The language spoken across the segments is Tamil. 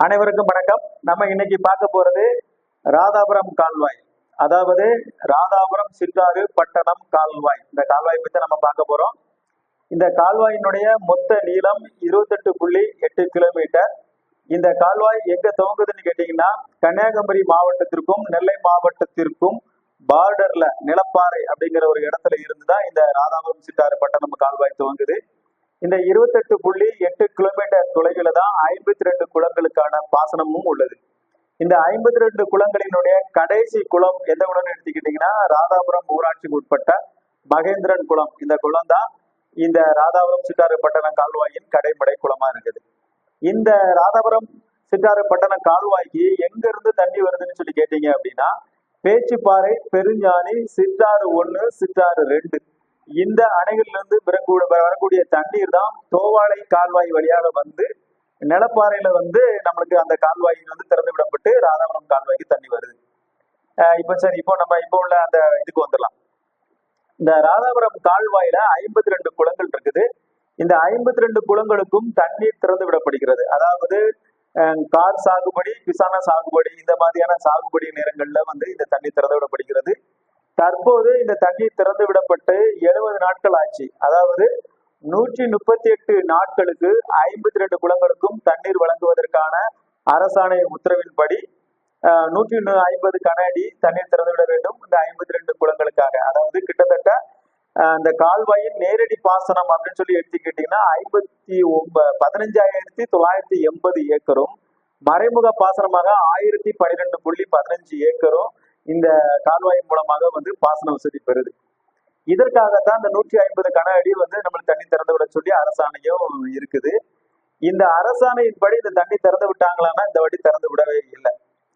அனைவருக்கும் வணக்கம். நம்ம இன்னைக்கு பார்க்க போறது ராதாபுரம் கால்வாய். அதாவது ராதாபுரம் சிற்றாறு பட்டணம் கால்வாய். இந்த கால்வாய் பத்தி நம்ம பார்க்க போறோம். இந்த கால்வாயினுடைய மொத்த நீளம் இருபத்தெட்டு புள்ளி எட்டு கிலோமீட்டர். இந்த கால்வாய் எங்க துவங்குதுன்னு கேட்டீங்கன்னா கன்னியாகுமரி மாவட்டத்திற்கும் நெல்லை மாவட்டத்திற்கும் பார்டர்ல நிலப்பாறை அப்படிங்கிற ஒரு இடத்துல இருந்துதான் இந்த ராதாபுரம் சிற்றாறு பட்டணம் கால்வாய் துவங்குது. இந்த இருபத்தெட்டு புள்ளி எட்டு கிலோமீட்டர் தொலைவில் தான் ஐம்பத்தி ரெண்டு குளங்களுக்கான பாசனமும் உள்ளது. இந்த ஐம்பத்தி ரெண்டு குளங்களினுடைய கடைசி குளம் எந்த குளம்னு எடுத்துக்கிட்டீங்கன்னா ராதாபுரம் ஊராட்சிக்கு உட்பட்ட மகேந்திரன் குளம். இந்த குளம் தான் இந்த ராதாபுரம் சிட்டாறு பட்டண கால்வாயின் கடைமடை குளமா இருக்குது. இந்த ராதாபுரம் சிட்டாறு பட்டண கால்வாய்க்கு எங்க இருந்து தண்ணி வருதுன்னு சொல்லி கேட்டீங்க அப்படின்னா பேச்சுப்பாறை பெருஞ்சாணி சிற்றாறு ஒன்று சிற்றாறு ரெண்டு. இந்த அணைகளிலிருந்து பிறக்கூட வரக்கூடிய தண்ணீர் தான் தோவாளை கால்வாய் வழியாக வந்து நிலப்பாறையில வந்து நம்மளுக்கு அந்த கால்வாய் வந்து திறந்து விடப்பட்டு ராதாபுரம் கால்வாய்க்கு தண்ணி வருது. இப்போ இப்ப சரி இப்போ நம்ம இப்போ உள்ள அந்த இதுக்கு வந்துடலாம். இந்த ராதாபுரம் கால்வாயில ஐம்பத்தி ரெண்டு குளங்கள் இருக்குது. இந்த ஐம்பத்தி ரெண்டு குளங்களுக்கும் தண்ணீர் திறந்து விடப்படுகிறது அதாவது கார் சாகுபடி பிசான சாகுபடி இந்த மாதிரியான சாகுபடி நேரங்கள்ல வந்து இந்த தண்ணீர் திறந்து விடப்படுகிறது தற்போது இந்த தண்ணீர் திறந்து விடப்பட்டு எழுபது நாட்கள் ஆச்சு. அதாவது நூற்றி முப்பத்தி எட்டு நாட்களுக்கு ஐம்பத்தி ரெண்டு குளங்களுக்கும் தண்ணீர் வழங்குவதற்கான அரசாணை உத்தரவின்படி நூற்றி ஐம்பது கனஅடி தண்ணீர் திறந்து விட வேண்டும் இந்த ஐம்பத்தி ரெண்டு குளங்களுக்காக. அதாவது கிட்டத்தட்ட அந்த கால்வாயின் நேரடி பாசனம் அப்படின்னு சொல்லி எடுத்துக்கிட்டீங்கன்னா ஐம்பத்தி ஒன்ப பதினஞ்சாயிரத்தி தொள்ளாயிரத்தி எண்பது ஏக்கரும் மறைமுக பாசனமாக ஆயிரத்தி பன்னிரெண்டு புள்ளி பதினஞ்சு ஏக்கரும் இந்த கால்வாய் மூலமாக வந்து பாசன வசதி பெறுது. இதற்காகத்தான் இந்த நூற்றி ஐம்பது கன அடி வந்து நம்மளுக்கு தண்ணி திறந்து விட சொல்லி அரசாணையும் இருக்குது. இந்த அரசாணையின்படி இந்த தண்ணி திறந்து விட்டாங்களான்னா இந்த வாட்டி திறந்து விடவே இல்லை.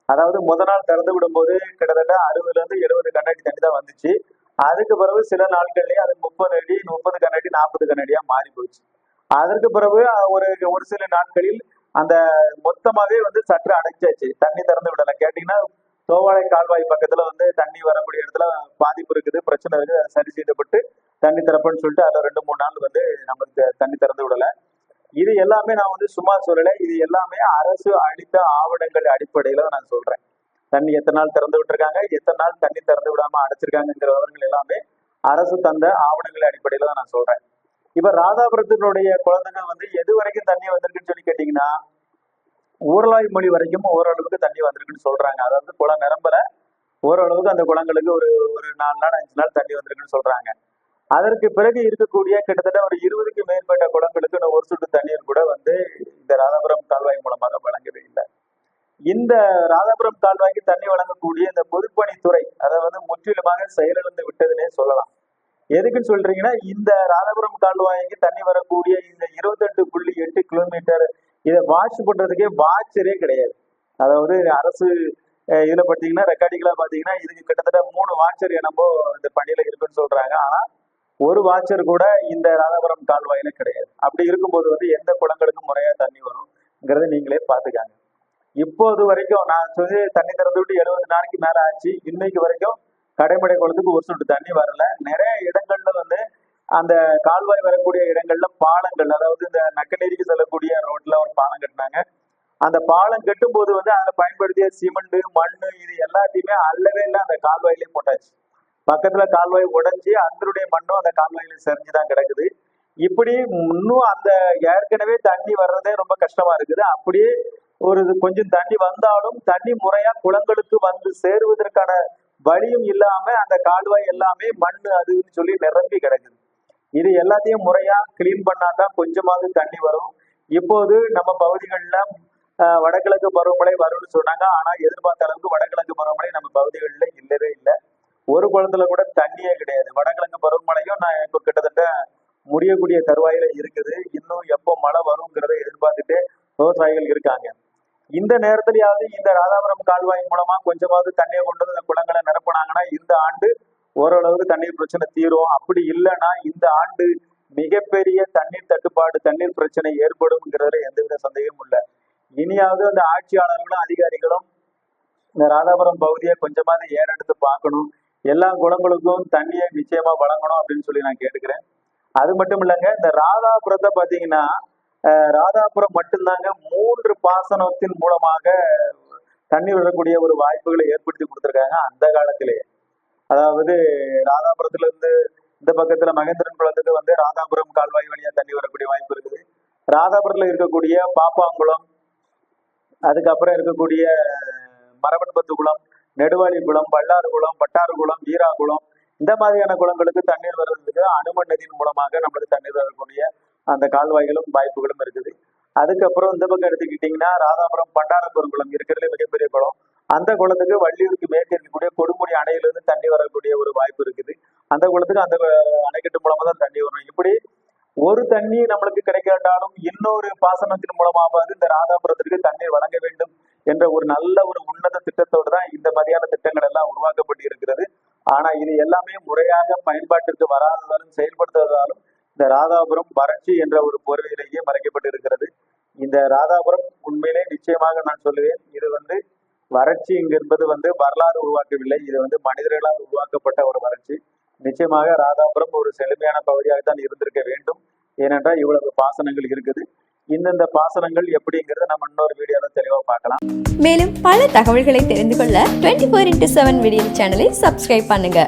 அதாவது முத நாள் திறந்து விடும்போது கிட்டத்தட்ட அறுபதுல இருந்து எழுபது கண்ணாடி தண்ணி தான் வந்துச்சு. அதுக்கு பிறகு சில நாட்கள்லயே அது முப்பது அடி முப்பது கண்ணாடி நாற்பது கண்ணாடியா மாறி போச்சு. அதற்கு பிறகு ஒரு ஒரு சில நாட்களில் அந்த மொத்தமாவே வந்து சற்று அடைச்சாச்சு தண்ணி திறந்து விடல. கேட்டீங்கன்னா தோவாளை கால்வாய் பக்கத்துல வந்து தண்ணி வரக்கூடிய இடத்துல பாதிப்பு இருக்குது. பிரச்சனை இருக்குது அதை சரி செய்யப்பட்டு தண்ணி திறப்புன்னு சொல்லிட்டு அதை ரெண்டு மூணு நாள் வந்து நமக்கு தண்ணி திறந்து விடல. இது எல்லாமே நான் வந்து சும்மா சொல்லலை. இது எல்லாமே அரசு அளித்த ஆவணங்கள் அடிப்படையில நான் சொல்றேன். தண்ணி எத்தனை நாள் திறந்து விட்டுருக்காங்க எத்தனை நாள் தண்ணி திறந்து விடாம அடைச்சிருக்காங்கிற விவரங்கள் எல்லாமே அரசு தந்த ஆவணங்கள் அடிப்படையில தான் நான் சொல்றேன். இப்ப ராதாபுரத்தினுடைய குழந்தைகள் வந்து எது வரைக்கும் தண்ணி வந்திருக்குன்னு சொல்லி கேட்டீங்கன்னா ஊரலாய் மொழி வரைக்கும் ஓரளவுக்கு தண்ணி வந்திருக்குன்னு சொல்றாங்க. அதாவது குளம் நிரம்பல. ஓரளவுக்கு அந்த குளங்களுக்கு ஒரு ஒரு நாலு நாள் அஞ்சு நாள் தண்ணி வந்திருக்குன்னு சொல்றாங்க. அதற்கு பிறகு இருக்கக்கூடிய கிட்டத்தட்ட ஒரு இருபதுக்கு மேற்பட்ட குளங்களுக்கு ஒரு சொட்டு தண்ணீர் கூட வந்து இந்த ராதாபுரம் கால்வாய் மூலமாக வழங்கவே இல்லை. இந்த ராதாபுரம் கால்வாய்க்கு தண்ணி வழங்கக்கூடிய இந்த பொதுப்பணித்துறை அதை வந்து முற்றிலுமாக செயலிழந்து விட்டதுன்னே சொல்லலாம். எதுக்குன்னு சொல்றீங்கன்னா இந்த ராதாபுரம் கால்வாய்க்கு தண்ணி வரக்கூடிய இந்த இருபத்தெட்டு புள்ளி எட்டு கிலோமீட்டர் இதை வாட்ச் பண்றதுக்கே வாட்சரே கிடையாது. அதாவது அரசு அஹ், இதுல பாத்தீங்கன்னா பார்த்தீங்கன்னா இதுக்கு கிட்டத்தட்ட மூணு வாட்சர் என்னமோ இந்த பணியில இருக்குன்னு சொல்றாங்க. ஆனா ஒரு வாட்சர் கூட இந்த ராதாபுரம் கால்வாயில கிடையாது. அப்படி இருக்கும்போது வந்து எந்த குளங்களுக்கும் முறையா தண்ணி வரும்ங்கிறத நீங்களே பாத்துக்காங்க இப்போது வரைக்கும் நான் சொல்லி தண்ணி திறந்து விட்டு எழுபது நாளைக்கு மேல ஆச்சு. இன்னைக்கு வரைக்கும் கடைமடை குளத்துக்கு ஒரு சொட்டு தண்ணி வரல. நிறைய இடங்கள்ல வந்து அந்த கால்வாய் வரக்கூடிய இடங்கள்ல பாலங்கள் அதாவது இந்த நக்கநேரிக்கு செல்லக்கூடிய ரோட்ல ஒரு பாலம் கட்டினாங்க. அந்த பாலம் கட்டும் போது வந்து அதுல பயன்படுத்திய சிமெண்ட் மண் இது எல்லாத்தையுமே அல்லவே இல்லை அந்த கால்வாயிலே போட்டாச்சு. பக்கத்துல கால்வாய் உடைஞ்சி அதனுடைய மண்ணும் அந்த கால்வாயில செறிஞ்சுதான் கிடக்குது. இப்படி இன்னும் அந்த ஏற்கனவே தண்ணி வர்றதே ரொம்ப கஷ்டமா இருக்குது. அப்படியே ஒரு இது கொஞ்சம் தண்ணி வந்தாலும் தண்ணி முறையா குளங்களுக்கு வந்து சேருவதற்கான வழியும் இல்லாம அந்த கால்வாய் எல்லாமே மண் அதுன்னு சொல்லி நிரம்பி கிடக்குது. இது எல்லாத்தையும் முறையா கிளீன் பண்ணாதான் கொஞ்சமாவது தண்ணி வரும். இப்போது நம்ம பகுதிகளில் வடகிழக்கு பருவமழை வரும்னு சொன்னாங்க. ஆனா எதிர்பார்த்த அளவுக்கு வடகிழக்கு பருவமழை நம்ம பகுதிகளில் இல்லவே இல்லை. ஒரு குளத்துல கூட தண்ணியே கிடையாது. வடகிழக்கு பருவமழையும் நான் இப்போ கிட்டத்தட்ட முடியக்கூடிய தருவாயில இருக்குது. இன்னும் எப்போ மழை வருங்கிறத எதிர்பார்த்துட்டு விவசாயிகள் இருக்காங்க. இந்த நேரத்திலேயாவது இந்த ராதாபுரம் கால்வாய் மூலமா கொஞ்சமாவது தண்ணியை கொண்டு வந்து குளங்களை நிரப்புனாங்கன்னா இந்த ஆண்டு ஓரளவுக்கு தண்ணீர் பிரச்சனை தீரும். அப்படி இல்லைன்னா இந்த ஆண்டு மிகப்பெரிய தண்ணீர் தட்டுப்பாடு தண்ணீர் பிரச்சனை ஏற்படும்ங்கிறதுல எந்தவித சந்தேகமும் இல்லை. இனியாவது அந்த ஆட்சியாளர்களும் அதிகாரிகளும் இந்த ராதாபுரம் பகுதியை கொஞ்சமாவது ஏறெடுத்து பார்க்கணும். எல்லா குளங்களுக்கும் தண்ணியை நிச்சயமா வழங்கணும் அப்படின்னு சொல்லி நான் கேட்டுக்கிறேன். அது மட்டும் இல்லைங்க இந்த ராதாபுரத்தை பார்த்தீங்கன்னா ராதாபுரம் மட்டும்தாங்க மூன்று பாசனத்தின் மூலமாக தண்ணி விடக்கூடிய ஒரு வாய்ப்புகளை ஏற்படுத்தி கொடுத்துருக்காங்க அந்த காலத்திலேயே. அதாவது ராதாபுரத்துல இருந்து இந்த பக்கத்துல மகேந்திரன் குளத்துக்கு வந்து ராதாபுரம் கால்வாய் வழியா தண்ணி வரக்கூடிய வாய்ப்பு இருக்குது. ராதாபுரத்துல இருக்கக்கூடிய பாப்பாங்குளம் அதுக்கப்புறம் இருக்கக்கூடிய மரபன்பத்து குளம் நெடுவாளி குளம் பல்லாறு குளம் பட்டாறு குளம் ஈரா குளம் இந்த மாதிரியான குளங்களுக்கு தண்ணீர் வர்றதுக்கு அனுமன் நதியின் மூலமாக நம்மளுக்கு தண்ணீர் வரக்கூடிய அந்த கால்வாய்களும் வாய்ப்புகளும் இருக்குது. அதுக்கப்புறம் இந்த பக்கம் எடுத்துக்கிட்டீங்கன்னா ராதாபுரம் பண்டாரபுரம் குளம் இருக்கிறதுல மிகப்பெரிய குளம். அந்த குளத்துக்கு வள்ளியூருக்கு மேற்கு இருக்கக்கூடிய கொடுமுடி அணையிலிருந்து தண்ணி வரக்கூடிய ஒரு வாய்ப்பு இருக்குது. அந்த குளத்துக்கு அந்த அணைக்கட்டு மூலமா தான் தண்ணி வரும். இப்படி ஒரு தண்ணி நம்மளுக்கு கிடைக்காட்டாலும் இன்னொரு பாசனத்தின் மூலமாவது இந்த ராதாபுரத்திற்கு தண்ணீர் வழங்க வேண்டும் என்ற ஒரு நல்ல ஒரு உன்னத திட்டத்தோடு தான் இந்த மாதிரியான திட்டங்கள் எல்லாம் உருவாக்கப்பட்டு இருக்கிறது ஆனா இது எல்லாமே முறையாக பயன்பாட்டிற்கு வராததாலும் செயல்படுத்துவதாலும் இந்த ராதாபுரம் வறட்சி என்ற ஒரு போர்வையிலேயே மறைக்கப்பட்டு இருக்கிறது இந்த ராதாபுரம் உண்மையிலே நிச்சயமாக நான் சொல்லுவேன் இது வந்து வறட்சி என்பது வந்து வரலாறு உருவாக்கவில்லை. இது வந்து மனிதர்களால் உருவாக்கப்பட்ட ஒரு வறட்சி. நிச்சயமாக ராதாபுரம் ஒரு செழுமையான பகுதியாக தான் இருந்திருக்க வேண்டும். ஏனென்றால் இவ்வளவு பாசனங்கள் இருக்குது. இந்தந்த பாசனங்கள் எப்படிங்கிறத நம்ம இன்னொரு வீடியோல தெளிவா பார்க்கலாம். மேலும் பல தகவல்களை தெரிந்து கொள்ள twenty four into seven video சேனலை சப்ஸ்கிரைப் பண்ணுங்க.